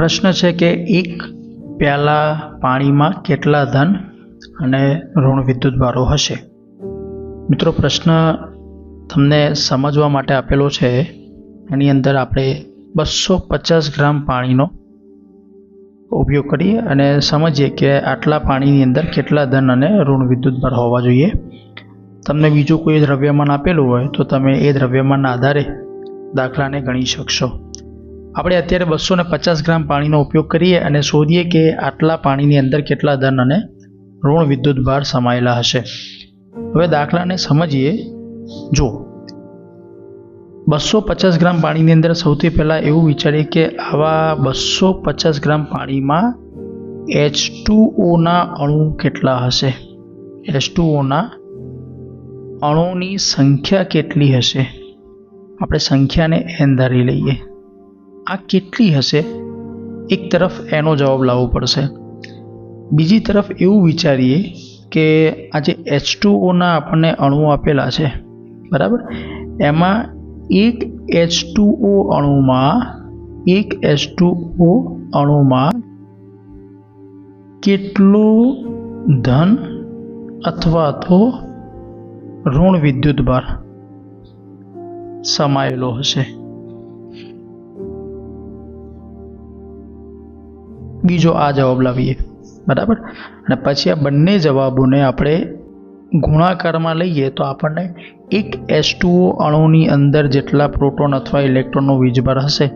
પ્રશ્ન છે કે એક પ્યાલા પાણીમાં કેટલા ધન અને ઋણ વિદ્યુત ભારો હશે? મિત્રો, પ્રશ્ન તમને સમજવા માટે આપેલો છે, એની અંદર આપણે બસો પચાસ ગ્રામ પાણીનો ઉપયોગ કરીએ અને સમજીએ કે આટલા પાણીની અંદર કેટલા ધન અને ઋણ વિદ્યુત ભાર હોવા જોઈએ. તમને બીજું કોઈ દ્રવ્યમાન આપેલું હોય તો તમે એ દ્રવ્યમાનના આધારે દાખલાને ગણી શકશો. આપણે અત્યારે બસો ને પચાસ ગ્રામ પાણીનો ઉપયોગ કરીએ અને શોધીએ કે આટલા પાણીની અંદર કેટલા ધન અને ઋણ વિદ્યુત ભાર સમાયેલા હશે. હવે દાખલાને સમજીએ. જો બસો પચાસ ગ્રામ પાણીની અંદર સૌથી પહેલાં એવું વિચારીએ કે આવા બસો પચાસ ગ્રામ પાણીમાં એચ ઓના અણુ કેટલા હશે? એચ ઓના અણુની સંખ્યા કેટલી હશે? આપણે સંખ્યાને એન ધારી લઈએ. આ કેટલી હશે? એક તરફ એનો જવાબ લાવવો પડશે. બીજી તરફ એવું વિચારીએ કે આ જે એચ ઓના આપણને અણુઓ આપેલા છે. બરાબર? એમાં એક એચ ટુ ઓ અણુમાં, એક એચ ટુ ઓ અણુમાં કેટલો ધન અથવા તો ઋણ વિદ્યુત ભાર સમાયેલો હશે? બીજો આ જવાબ લાવીએ. બરાબર? અને પછી આ બંને જવાબોને આપણે ગુણાકારમાં લઈએ તો આપણને એક એચ અણુની અંદર જેટલા પ્રોટોન અથવા ઇલેક્ટ્રોનનો વીજભાર હશે,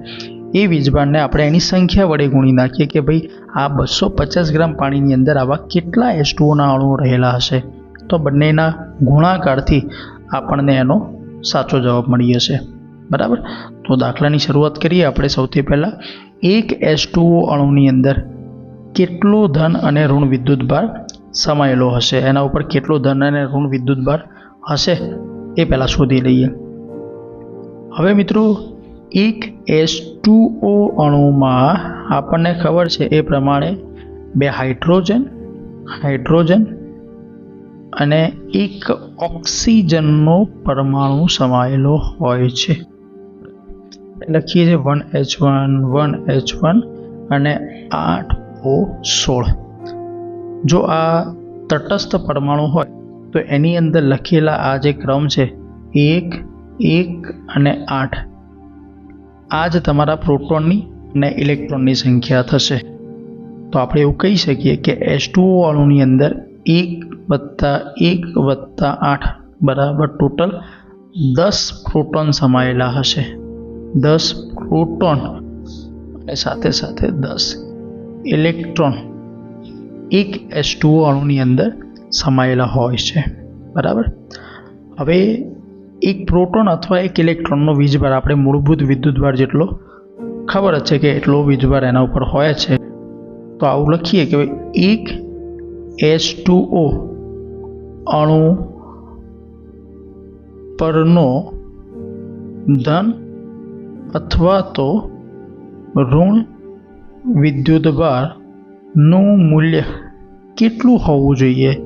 એ વીજભારને આપણે એની સંખ્યા વડે ગુણી નાખીએ કે ભાઈ, આ બસો પચાસ ગ્રામ પાણીની અંદર આવા કેટલા એસ ટુઓના અણુઓ રહેલા હશે? તો બંનેના ગુણાકારથી આપણને એનો સાચો જવાબ મળી જશે. બરાબર? તો દાખલાની શરૂઆત કરીએ આપણે સૌથી પહેલાં. એક એસ ટુઓ અણુની અંદર કેટલો ધન અને ઋણ વિદ્યુત ભાર સમાયેલો હશે? એના ઉપર કેટલો ધન અને ઋણ વિદ્યુત ભાર હશે? એ પહેલાં શોધી લઈએ. હવે મિત્રો, એક એચ ઓ અણુમાં આપણને ખબર છે એ પ્રમાણે બે હાઇડ્રોજન હાઇડ્રોજન અને એક ઓક્સિજનનો પરમાણુ સમાયેલો હોય છે. લખીએ છીએ one H one one H one અને આઠ ઓ સોળ. જો આ તટસ્થ પરમાણુ હોય, તો એની અંદર લખેલા આ જે ક્રમ છે, એક એક અને આઠ, આ જ તમારા પ્રોટોનની અને ઇલેક્ટ્રોનની સંખ્યા થશે. તો આપણે એવું કહી શકીએ કે એસ ટુ વાળુની અંદર એક વત્તા એક વત્તા આઠ બરાબર ટોટલ દસ પ્રોટોન સમાયેલા હશે. દસ પ્રોટોન અને સાથે સાથે દસ ઇલેક્ટ્રોન એક એસ ટુઓ અણુની અંદર સમાયેલા હોય છે. બરાબર? હવે એક પ્રોટોન અથવા એક ઇલેક્ટ્રોનનો વીજભાર આપણે મૂળભૂત વિદ્યુતભાર જેટલો ખબર જ છે કે એટલો વીજભાર એના ઉપર હોય છે. તો આવું લખીએ કે એક એચ ઓ અણુ પરનો ધન અથવા તો ઋણ વિદ્યુતભારનું મૂલ્ય કેટલું હોવું જોઈએ?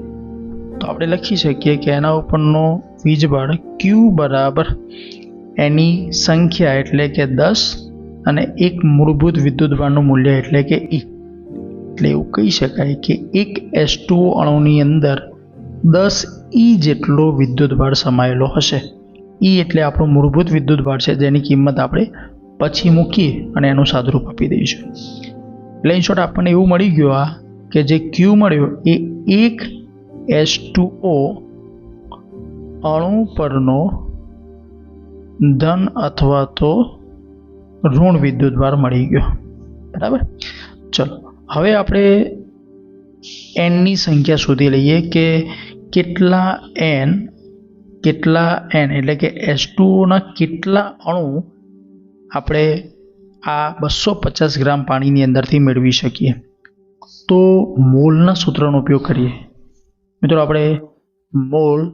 તો આપણે લખી શકીએ કે એના ઉપરનો વીજભાર ક્યુ બરાબર એની સંખ્યા એટલે કે દસ અને એક મૂળભૂત વિદ્યુતભારનું મૂલ્ય એટલે કે ઈ એટલે એવું કહી શકાય કે એક એસ ટુ અણુની અંદર દસ ઈ જેટલો વિદ્યુતભાર સમાયેલો હશે. ઈ એટલે આપણું મૂળભૂત વિદ્યુત ભાર છે, જેની કિંમત આપણે પછી મૂકીએ અને એનું સાદુરૂપ આપી દઈશું એટલે ઇન શોર્ટ આપણને એવું મળી ગયું આ કે જે ક્યુ મળ્યો એ એક એસ ટુ ઓ અણુ પરનો ધન અથવા તો ઋણ વિદ્યુતભાર મળી ગયો. બરાબર? ચલો, હવે આપણે એનની સંખ્યા શોધી લઈએ કે કેટલા એન કેટલા એન એટલે કે એસ ના કેટલા અણુ આપણે આ બસો પચાસ ગ્રામ પાણીની અંદરથી મેળવી શકીએ? તો મોલના સૂત્રનો ઉપયોગ કરીએ. મિત્રો, આપણે મોલનું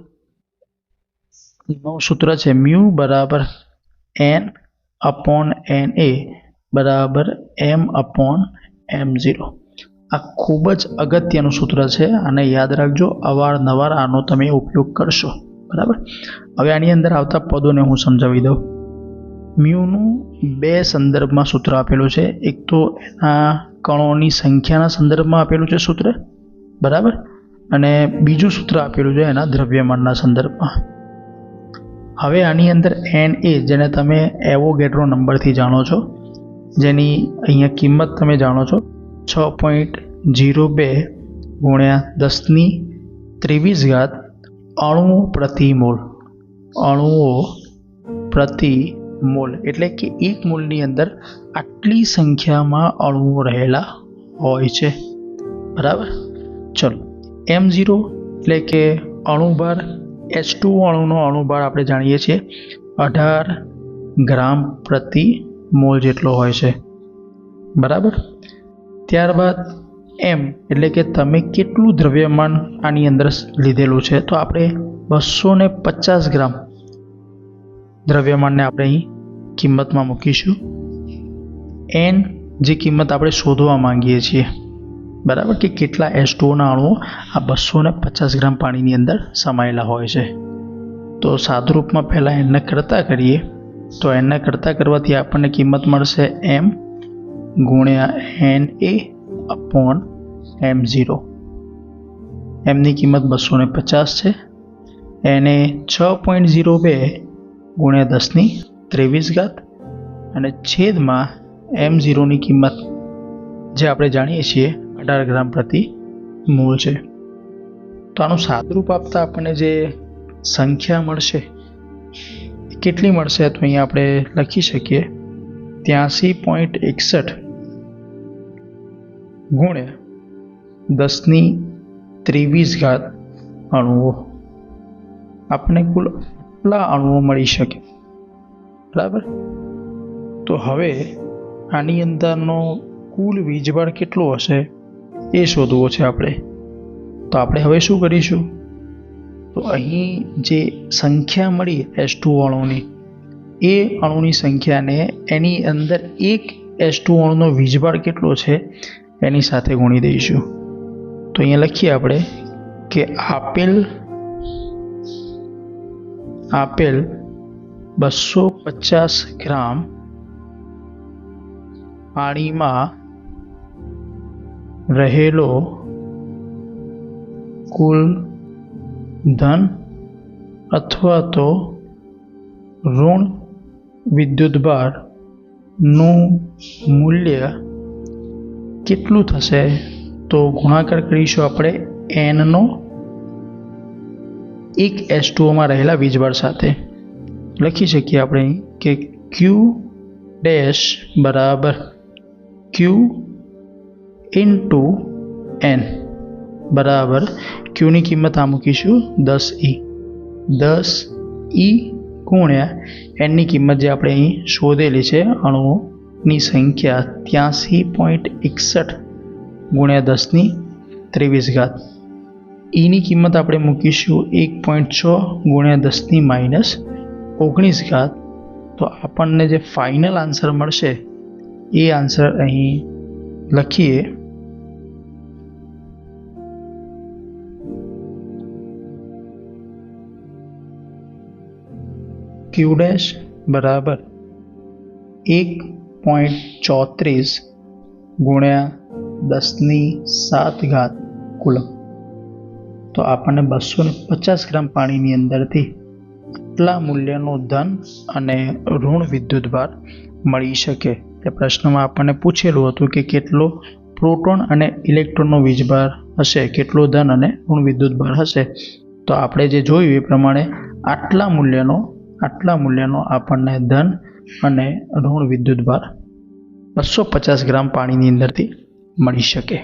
સૂત્ર છે મ્યુ બરાબર એન અપોન એન એ બરાબર એમ અપોન એમ ઝીરો આ ખૂબ જ અગત્યનું સૂત્ર છે. અને યાદ રાખજો. અવારનવાર આનો તમે ઉપયોગ કરશો. બરાબર? હવે આની અંદર આવતા પદોને હું સમજાવી દઉં. મ્યુનું બે સંદર્ભમાં સૂત્ર આપેલું છે. એક તો એના કણોની સંખ્યાના સંદર્ભમાં આપેલું છે સૂત્ર, બરાબર? અને બીજું સૂત્ર આપેલું છે એના દ્રવ્યમાનના સંદર્ભમાં. હવે આની અંદર એન એ, જેને તમે એવોગેટ્રો નંબરથી જાણો છો, જેની અહીંયા કિંમત તમે જાણો છો, છ પોઈન્ટ જીરો બે ગુણ્યા દસની ત્રેવીસ ઘાત અણુઓ પ્રતિ મોલ અણુઓ પ્રતિ મોલ એટલે કે એક મોલની અંદર આટલી સંખ્યામાં અણુઓ રહેલા હોય છે. બરાબર? ચલો. એમ ઝીરો એટલે કે અણુભાર. એચ ટુ અણુનો અણુભાર આપણે જાણીએ છીએ. અઢાર ગ્રામ પ્રતિ મોલ જેટલો હોય છે. બરાબર? ત્યારબાદ એમ. એટલે કે તમે કેટલું દ્રવ્યમાન આની અંદર લીધેલું છે? તો આપણે બસો ને પચાસ ગ્રામ દ્રવ્યમાનને આપણે અહીં કિંમતમાં મૂકીશું. એન જે કિંમત આપણે શોધવા માંગીએ છીએ, બરાબર? કે કેટલા એસ અણુઓ આ બસો ને પચાસ ગ્રામ પાણીની અંદર સમાયેલા હોય છે? તો સાદુરૂપમાં પહેલાં એમને કરતા કરીએ. તો એને કરતા કરવાથી આપણને કિંમત મળશે એમ ગુણ્યા N A upon M zero એમની કિંમત બસો ને પચાસ છે. એને છ પોઈન્ટ ઝીરો બે ગુણ્યા દસની ત્રેવીસ ઘાત અને છેદમાં એમ ઝીરોની કિંમત, જે આપણે જાણીએ છીએ અઢાર ગ્રામ પ્રતિ મૂળ છે. તો આનું સાદરૂપ આપતા આપણને જે સંખ્યા મળશે કેટલી મળશે તો અહીંયા આપણે લખી શકીએ. ત્યાંસી પોઈન્ટ એકસઠ ગુણ્યા દસની ત્રેવીસ ઘાત અણુઓ. આપણને કુલ આટલા અણુઓ મળી શકે. બરાબર? તો હવે આની અંદરનો કુલ વીજભાર કેટલો હશે એ શોધવો છે આપણે. તો આપણે હવે શું કરીશું? તો અહીં જે સંખ્યા મળી એસ ટુ અણુની, એ અણુની સંખ્યાને એની અંદર એક એસ ટુ અણુનો વીજભાર કેટલો છે? એની સાથે ગુણી દઈશું. તો અહીંયા લખીએ આપણે કે આપેલ આપેલ બસો પચાસ ગ્રામ પાણીમાં રહેલો કુલ ધન અથવા તો ઋણ વિદ્યુતભારનું મૂલ્ય કેટલું થશે? તો ગુણાકાર કરીશું આપણે એનનો એક એસ ટુઓમાં રહેલા વીજભાર સાથે. લખી શકીએ આપણે કે ક્યુ ડેશ બરાબર ક્યુ ઇન્ટુ એન બરાબર. ક્યુની કિંમત આ મૂકીશું દસ ઈ દસ ઈ ગુણ્યા એનની કિંમત જે આપણે અહીં શોધેલી છે અણુઓની સંખ્યા ત્યાંસી પોઈન્ટ એકસઠ ગુણ્યા દસની ત્રેવીસ ઘાત. ઈની કિંમત આપણે મૂકીશું એક પોઈન્ટ છ ગુણ્યા દસની માઇનસ ઓગણીસ ઘાત. તો આપણને જે ફાઇનલ આન્સર મળશે, એ આન્સર અહીં લખીએ. ક્યુ ડેશ બરાબર એક પોઈન્ટ ચોત્રીસ ગુણ્યા દસની સાત ઘાત કુલમ તો આપણને બસો પચાસ ગ્રામ પાણીની અંદરથી આટલા મૂલ્યનું ધન અને ઋણ વિદ્યુતભાર મળી શકે. એ પ્રશ્નમાં આપણને પૂછેલું હતું કે કેટલો પ્રોટોન અને ઇલેક્ટ્રોનનો વીજભાર હશે, કેટલો ધન અને ઋણ વિદ્યુતભાર હશે? તો આપણે જે જોયું એ પ્રમાણે આટલા મૂલ્યનો આટલા મૂલ્યનો આપણને ધન અને ઋણ વિદ્યુતભાર બસો પચાસ ગ્રામ પાણીની અંદરથી મળી શકે.